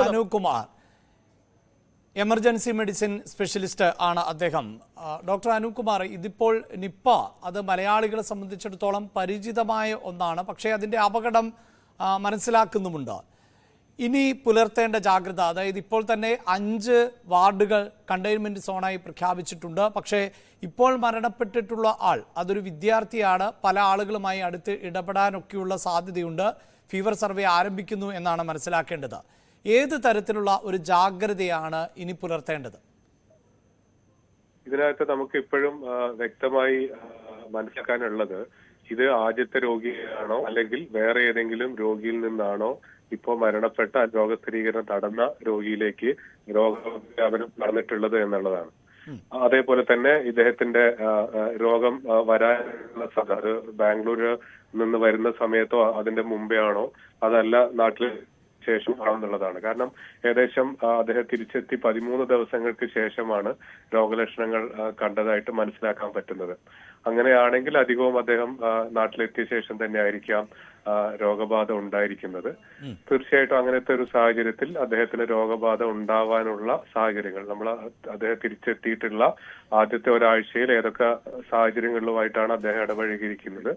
Anoop Kumar emergency medicine specialist ആണ് അദ്ദേഹം. Doctor Anoop Kumar ഇതിപ്പോൾ നിപ്പ അത് മലയാളികളെ സംബന്ധിച്ചിടത്തോളം പരിചിതമായ ഒന്നാണ്. പക്ഷേ അതിന്റെ അപകടം മനസ്സിലാക്കുന്നുമുണ്ട്. ഇനി പുലർത്തേണ്ട ജാഗ്രത അതായത് ഇപ്പോൾ തന്നെ അഞ്ച് വാർഡുകൾ കണ്ടെയ്ൻമെന്റ് സോണായി പ്രഖ്യാപിച്ചിട്ടുണ്ട്. പക്ഷേ ഇപ്പോൾ മരണപ്പെട്ടിട്ടുള്ള ആൾ അതൊരു വിദ്യാർത്ഥിയാണ്. പല ആളുകളുമായി അടുത്ത് ഇടപെടാനൊക്കെയുള്ള സാധ്യതയുണ്ട്. ഫീവർ സർവേ ആരംഭിക്കുന്നു എന്നാണ് മനസ്സിലാക്കേണ്ടത്. ഏത് തരത്തിലുള്ള ഒരു ജാഗ്രതയാണ് ഇനി പുലർത്തേണ്ടത്? ഇതിനകത്ത് നമുക്ക് ഇപ്പോഴും വ്യക്തമായി മനസ്സിലാക്കാനുള്ളത് ഇത് ആദ്യത്തെ രോഗിയാണോ അല്ലെങ്കിൽ വേറെ ഏതെങ്കിലും രോഗിയിൽ നിന്നാണോ ഇപ്പോൾ മരണപ്പെട്ട രോഗസ്ഥിരീകരണം നടന്ന രോഗിയിലേക്ക് രോഗവ്യാപനം നടന്നിട്ടുള്ളത് എന്നുള്ളതാണ്. അതേപോലെ തന്നെ ഇദ്ദേഹത്തിന്റെ രോഗം വരാനുള്ള സാധ്യത ബാംഗ്ലൂര് നിന്ന് വരുന്ന സമയത്തോ അതിന്റെ മുമ്പേ ആണോ അതല്ല നാട്ടിൽ ശേഷം ആണെന്നുള്ളതാണ്. കാരണം ഏകദേശം അദ്ദേഹം തിരിച്ചെത്തി പതിമൂന്ന് ദിവസങ്ങൾക്ക് ശേഷമാണ് രോഗലക്ഷണങ്ങൾ കണ്ടതായിട്ട് മനസ്സിലാക്കാൻ പറ്റുന്നത്. അങ്ങനെയാണെങ്കിൽ അധികവും അദ്ദേഹം നാട്ടിലെത്തിയ ശേഷം തന്നെ ആയിരിക്കാം രോഗബാധ ഉണ്ടായിരിക്കുന്നത്. തീർച്ചയായിട്ടും അങ്ങനത്തെ ഒരു സാഹചര്യത്തിൽ അദ്ദേഹത്തിന് രോഗബാധ ഉണ്ടാവാനുള്ള സാഹചര്യങ്ങൾ നമ്മൾ അദ്ദേഹം തിരിച്ചെത്തിയിട്ടുള്ള ആദ്യത്തെ ഒരാഴ്ചയിൽ ഏതൊക്കെ സാഹചര്യങ്ങളിലുമായിട്ടാണ് അദ്ദേഹം ഇടപഴകിയിരിക്കുന്നത്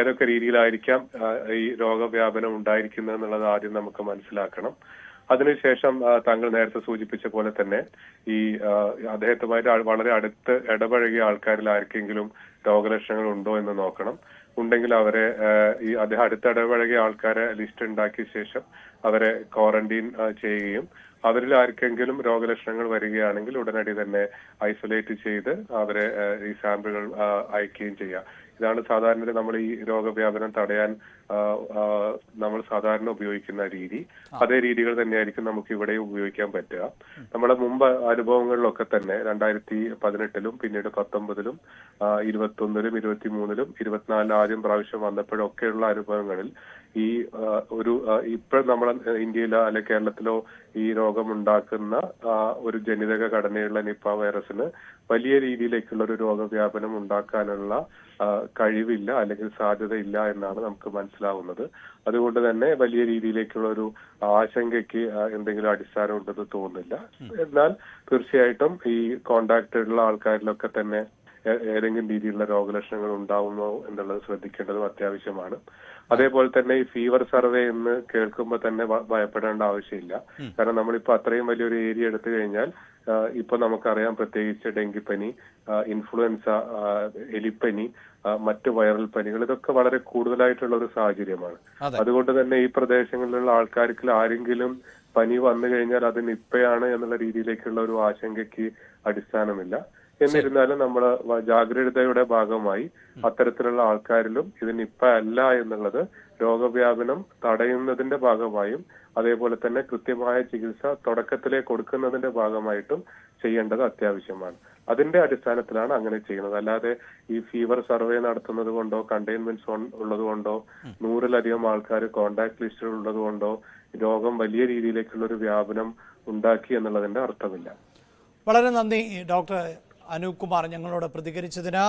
ഏതൊക്കെ രീതിയിലായിരിക്കാം ഈ രോഗവ്യാപനം ഉണ്ടായിരിക്കുന്നത് എന്നുള്ളത് ആദ്യം നമുക്ക് മനസ്സിലാക്കണം. അതിനുശേഷം താങ്കൾ നേരത്തെ സൂചിപ്പിച്ച പോലെ തന്നെ ഈ അദ്ദേഹത്തുമായിട്ട് വളരെ അടുത്ത് ഇടപഴകിയ ആൾക്കാരിൽ ആർക്കെങ്കിലും രോഗലക്ഷണങ്ങൾ ഉണ്ടോ എന്ന് നോക്കണം. ഉണ്ടെങ്കിൽ അവരെ ഈ അദ്ദേഹം അടുത്ത ഇടപഴകിയ ആൾക്കാരെ ലിസ്റ്റ് ഉണ്ടാക്കിയ ശേഷം അവരെ ക്വാറന്റീൻ ചെയ്യുകയും അവരിൽ ആർക്കെങ്കിലും രോഗലക്ഷണങ്ങൾ വരികയാണെങ്കിൽ ഉടനടി തന്നെ ഐസൊലേറ്റ് ചെയ്ത് അവരെ ഈ സാമ്പിളുകൾ അയക്കുകയും ചെയ്യാം. ഇതാണ് സാധാരണ നമ്മൾ ഈ രോഗവ്യാപനം തടയാൻ നമ്മൾ സാധാരണ ഉപയോഗിക്കുന്ന രീതി. അതേ രീതികൾ തന്നെയായിരിക്കും നമുക്ക് ഇവിടെ ഉപയോഗിക്കാൻ പറ്റുക. നമ്മുടെ മുമ്പ് അനുഭവങ്ങളിലൊക്കെ തന്നെ രണ്ടായിരത്തി പതിനെട്ടിലും പിന്നീട് പത്തൊമ്പതിലും ഇരുപത്തി ഒന്നിലും ഇരുപത്തി മൂന്നിലും ഇരുപത്തിനാലിലും ആദ്യം പ്രാവശ്യം വന്നപ്പോഴൊക്കെയുള്ള അനുഭവങ്ങളിൽ ഈ ഒരു ഇപ്പോൾ നമ്മൾ ഇന്ത്യയിലോ അല്ലെ കേരളത്തിലോ ഈ രോഗമുണ്ടാക്കുന്ന ആ, ഒരു ജനിതക ഘടനയുള്ള നിപ്പ വൈറസിന് വലിയ രീതിയിലേക്കുള്ള ഒരു രോഗവ്യാപനം ഉണ്ടാക്കാനുള്ള കഴിവില്ല അല്ലെങ്കിൽ സാധ്യതയില്ല എന്നാണ് നമുക്ക് മനസ്സിലാവുന്നത്. അതുകൊണ്ട് തന്നെ വലിയ രീതിയിലേക്കുള്ള ഒരു ആശങ്കയ്ക്ക് എന്തെങ്കിലും അടിസ്ഥാനം ഉണ്ടെന്ന് തോന്നുന്നില്ല എന്നാൽ തീർച്ചയായിട്ടും ഈ കോണ്ടാക്ട് ഉള്ള ആൾക്കാരിലൊക്കെ തന്നെ ഏതെങ്കിലും രീതിയിലുള്ള രോഗലക്ഷണങ്ങൾ ഉണ്ടാവുമോ എന്നുള്ളത് ശ്രദ്ധിക്കേണ്ടതും അത്യാവശ്യമാണ്. അതേപോലെ തന്നെ ഈ ഫീവർ സർവേ എന്ന് കേൾക്കുമ്പോൾ തന്നെ ഭയപ്പെടേണ്ട ആവശ്യമില്ല. കാരണം നമ്മളിപ്പോ അത്രയും വലിയൊരു ഏരിയ എടുത്തു കഴിഞ്ഞാൽ ഇപ്പൊ നമുക്കറിയാം പ്രത്യേകിച്ച് ഡെങ്കിപ്പനി ഇൻഫ്ലുവൻസ എലിപ്പനി മറ്റ് വൈറൽ പനികൾ ഇതൊക്കെ വളരെ കൂടുതലായിട്ടുള്ള ഒരു സാഹചര്യമാണ്. അതെ. അതുകൊണ്ട് തന്നെ ഈ പ്രദേശങ്ങളിലുള്ള ആൾക്കാർക്ക് ആരെങ്കിലും പനി വന്നു കഴിഞ്ഞാൽ അത് നിപ്പയാണ് എന്നുള്ള രീതിയിലേക്കുള്ള ഒരു ആശങ്കയ്ക്ക് അടിസ്ഥാനമില്ല. എന്നിരുന്നാലും നമ്മൾ ജാഗ്രതയുടെ ഭാഗമായി അത്തരത്തിലുള്ള ആൾക്കാരിലും ഇത് നിപ്പ അല്ല എന്നുള്ളത് രോഗവ്യാപനം തടയുന്നതിന്റെ ഭാഗമായും അതേപോലെ തന്നെ കൃത്യമായ ചികിത്സ തുടക്കത്തിലെ കൊടുക്കുന്നതിന്റെ ഭാഗമായിട്ടും ചെയ്യേണ്ടത് അത്യാവശ്യമാണ്. അതിന്റെ അടിസ്ഥാനത്തിലാണ് അങ്ങനെ ചെയ്യുന്നത്. അല്ലാതെ ഈ ഫീവർ സർവേ നടത്തുന്നത് കൊണ്ടോ കണ്ടെയ്ൻമെന്റ് സോൺ ഉള്ളത് കൊണ്ടോ നൂറിലധികം ആൾക്കാർ കോണ്ടാക്ട് ലിസ്റ്റിൽ ഉള്ളത് കൊണ്ടോ രോഗം വലിയ രീതിയിലേക്കുള്ള ഒരു വ്യാപനം ഉണ്ടാക്കി എന്നുള്ളതിന്റെ അർത്ഥമില്ല. വളരെ നന്ദി ഡോക്ടർ അനൂപ് കുമാർ ഞങ്ങളോട് പ്രതികരിച്ചതിന്